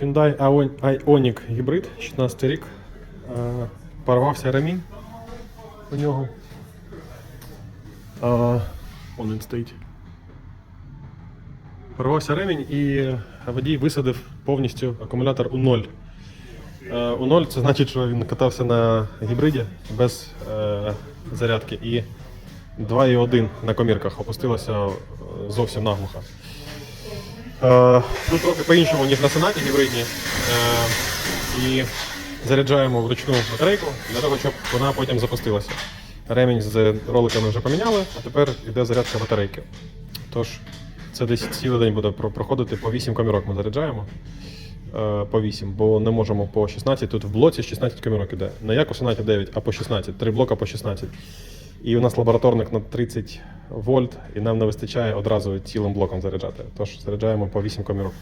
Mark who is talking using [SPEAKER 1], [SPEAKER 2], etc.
[SPEAKER 1] Hyundai Ion- Ioniq гібрид, 16 рік. Е, Порвався ремінь у нього. Е, Он він стоїть. Порвався ремінь і водій висадив повністю акумулятор у ноль. Е, У ноль це значить, що він катався на гібриді без е, зарядки і 2,1 на комірках опустилося зовсім наглухо. Е, Тут трохи по-іншому, ніж на сонаті гібридні. Е, І заряджаємо вручну батарейку для того, щоб вона потім запустилася. Ремінь з роликами вже поміняли, а тепер йде зарядка батарейки. Тож це десь цілий день буде проходити по 8 комірок ми заряджаємо. Е, По 8, бо не можемо по 16. Тут в блоці 16 комірок іде. Не як у сонаті 9, а по 16. Три блока по 16. І у нас лабораторник на 30 вольт, і нам не вистачає одразу цілим блоком заряджати. Тож заряджаємо по 8 комірок.